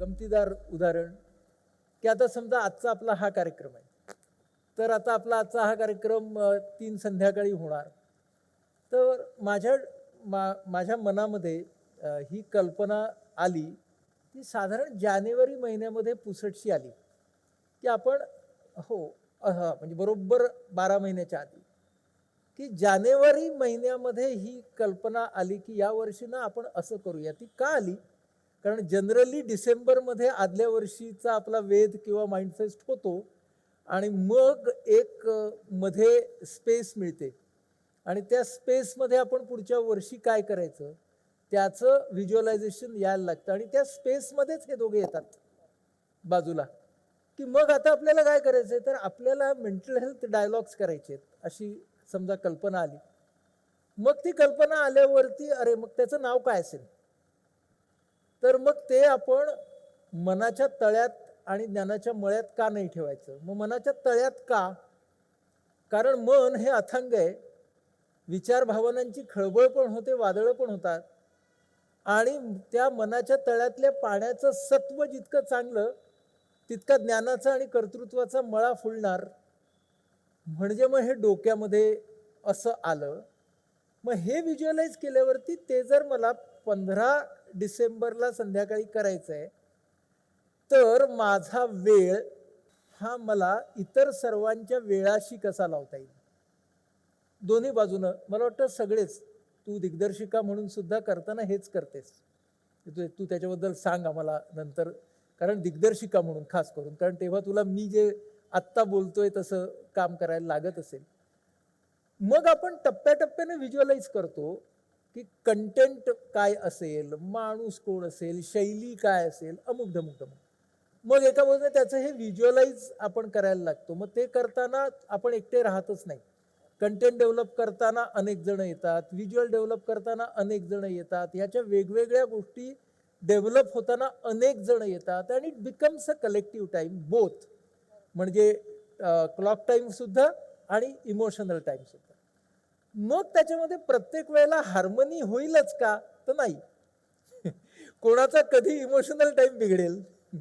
गमतीदार उदाहरण की आता समजा आजचा आपला हा कार्यक्रम आहे. तर आता आपला आजचा हा कार्यक्रम तीन संध्याकाळी होणार. तर माझ्या मा माझ्या मनामध्ये ही कल्पना आली ती साधारण जानेवारी महिन्यामध्ये पुसटशी आली. की आपण हो हा म्हणजे बरोबर बारा महिन्याच्या आधी. की जानेवारी महिन्यामध्ये ही कल्पना आली की या वर्षी ना आपण असं करूया. ती का आली? कारण जनरली डिसेंबरमध्ये आदल्या वर्षीचा आपला वेध किंवा माइंडफेस्ट होतो आणि मग एक मध्ये स्पेस मिळते. आणि त्या स्पेसमध्ये आपण पुढच्या वर्षी काय करायचं? त्याचं व्हिज्युअलायझेशन यायला लागतं आणि त्या स्पेसमध्येच हे दोघे येतात बाजूला. की मग आता आपल्याला काय करायचं आहे तर आपल्याला मेंटल हेल्थ डायलॉग्स करायचे आहेत अशी समजा कल्पना आली. मग ती कल्पना आल्यावरती अरे मग त्याचं नाव काय असेल? तर मग ते आपण मनाच्या तळ्यात आणि ज्ञानाच्या मळ्यात का नाही ठेवायचं? मग मनाच्या तळ्यात का? कारण मन हे अथांग आहे. विचार भावनांची खळबळ पण होते वादळं पण होतात. आणि त्या मनाच्या तळ्यातल्या पाण्याचं सत्व जितकं चांगलं तितका ज्ञानाचा आणि कर्तृत्वाचा मळा फुलणार. म्हणजे मग हे डोक्यामध्ये असं आलं. मग हे विज्युअलाइज केल्यावरती ते जर मला पंधरा डिसेंबरला संध्याकाळी करायचं आहे तर माझा वेळ हा मला इतर सर्वांच्या वेळाशी कसा लावता येईल? दोन्ही बाजूनं मला वाटतं सगळेच तू दिग्दर्शिका म्हणून सुद्धा करताना हेच करतेस. तू तू त्याच्याबद्दल सांग आम्हाला नंतर. कारण दिग्दर्शिका म्हणून खास करून. कारण तेव्हा तुला मी जे आत्ता बोलतोय तसं काम करायला लागत असेल. मग आपण टप्प्याटप्प्याने व्हिज्युअलाइज करतो. की कंटेंट काय असेल माणूस कोण असेल शैली काय असेल अमुक धमुक धमुक. मग एका बाजूने त्याचं हे व्हिज्युअलाइज आपण करायला लागतो. मग ते करताना आपण एकटे राहतच नाही. कंटेंट डेव्हलप करताना अनेक जण येतात. व्हिज्युअल डेव्हलप करताना अनेक जण येतात. ह्याच्या वेगवेगळ्या गोष्टी डेव्हलप होताना अनेक जण येतात आणि इट बिकम्स म्हणजे, अ कलेक्टिव्ह टाईम बोथ म्हणजे क्लॉक टाईमसुद्धा आणि इमोशनल टाईमसुद्धा मग त्याच्यामध्ये प्रत्येक वेळेला हार्मनी होईलच का? तर नाही. कोणाचा कधी इमोशनल टाईम बिघडेल?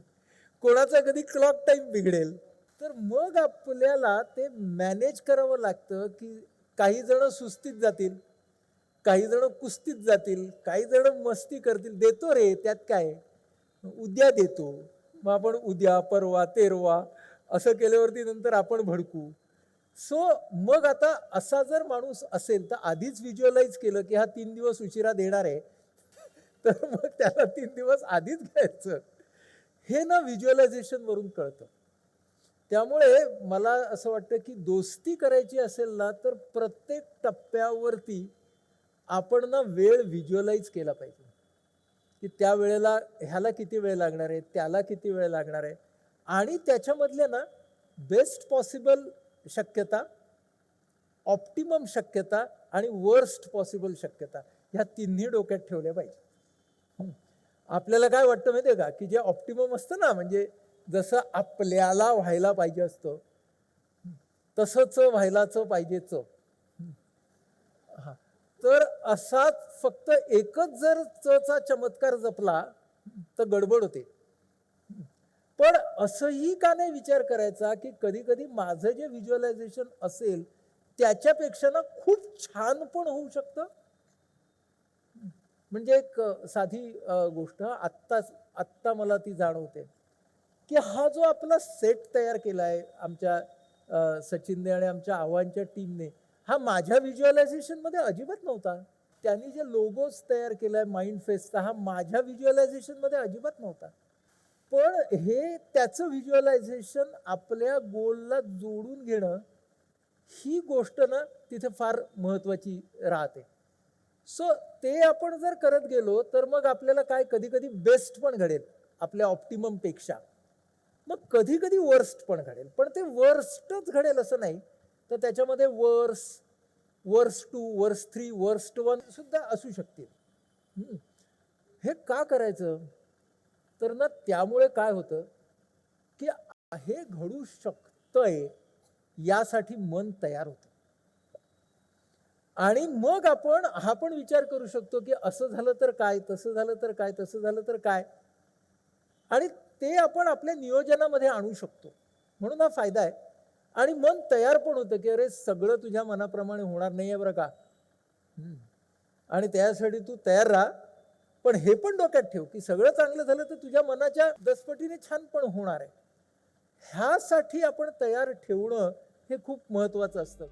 कोणाचा कधी क्लॉक टाईम बिघडेल? तर मग आपल्याला ते मॅनेज करावं लागतं की काही जण सुस्तीत जातील काही जण कुस्तीत जातील काही जण मस्ती करतील. देतो रे त्यात काय? उद्या देतो. मग आपण उद्या परवा तेरवा असं केल्यावरती नंतर आपण भडकू. सो मग आता असा जर माणूस असेल तर आधीच व्हिज्युअलाइज केलं की हा तीन दिवस उशिरा देणार आहे. तर मग त्याला तीन दिवस आधीच घ्यायचं. हे ना व्हिज्युअलायझेशनवरून कळतं. त्यामुळे मला असं वाटतं की दोस्ती करायची असेल ना तर प्रत्येक टप्प्यावरती आपण ना वेळ व्हिज्युअलाइज केला पाहिजे. की त्या वेळेला ह्याला किती वेळ लागणार आहे त्याला किती वेळ लागणार आहे. आणि त्याच्यामधल्या ना बेस्ट पॉसिबल शक्यता ऑप्टिमम शक्यता आणि वर्स्ट पॉसिबल शक्यता ह्या तिन्ही डोक्यात ठेवल्या पाहिजे. आपल्याला काय वाटतं माहिती आहे का? की जे ऑप्टिमम असतं ना म्हणजे जसं आपल्याला व्हायला पाहिजे असतं तसंच व्हायलाच पाहिजेच. हां. तर असाच फक्त एकच जर चचा चमत्कार जपला तर गडबड होते. पण असंही का नाही विचार करायचा की कधी कधी माझं जे व्हिज्युअलायझेशन असेल त्याच्यापेक्षा ना खूप छान पण होऊ शकतं? म्हणजे एक साधी गोष्ट आत्ता आत्ता मला ती जाणवते की हा जो आपला सेट तयार केला आहे आमच्या सचिनने आणि आमच्या आव्हानच्या टीमने हा माझ्या व्हिज्युअलायझेशनमध्ये अजिबात नव्हता. त्यांनी जे लोगोज तयार केला आहे माइंड फेसचा हा माझ्या व्हिज्युअलायझेशनमध्ये अजिबात नव्हता. पण हे त्याचं व्हिज्युअलायझेशन आपल्या गोलला जोडून घेणं ही गोष्ट ना तिथे फार महत्त्वाची राहते. सो ते आपण जर करत गेलो तर मग आपल्याला काय कधी कधी बेस्ट पण घडेल आपल्या ऑप्टिममपेक्षा मग कधी कधी वर्स्ट पण घडेल पण ते वर्स्टच घडेल असं नाही. तर त्याच्यामध्ये verse verse two verse three verse one सुद्धा असू शकतील. हे का करायचं? तर ना त्यामुळे काय होतं की हे घडू शकतंय यासाठी मन तयार होतं. आणि मग आपण हा पण विचार करू शकतो की असं झालं तर काय तसं झालं तर काय तसं झालं तर काय. आणि ते आपण आपल्या नियोजनामध्ये आणू शकतो. म्हणून हा फायदा आहे. आणि मन तयार पण होतं की अरे सगळं तुझ्या मनाप्रमाणे होणार नाही आहे बरं का. हम्म. आणि त्यासाठी तू तयार राहा. पण हे पण डोक्यात ठेव की सगळं चांगलं झालं तर तुझ्या मनाच्या दसपटीने छान पण होणार आहे. ह्यासाठी आपण तयार ठेवणं हे खूप महत्त्वाचं असतं.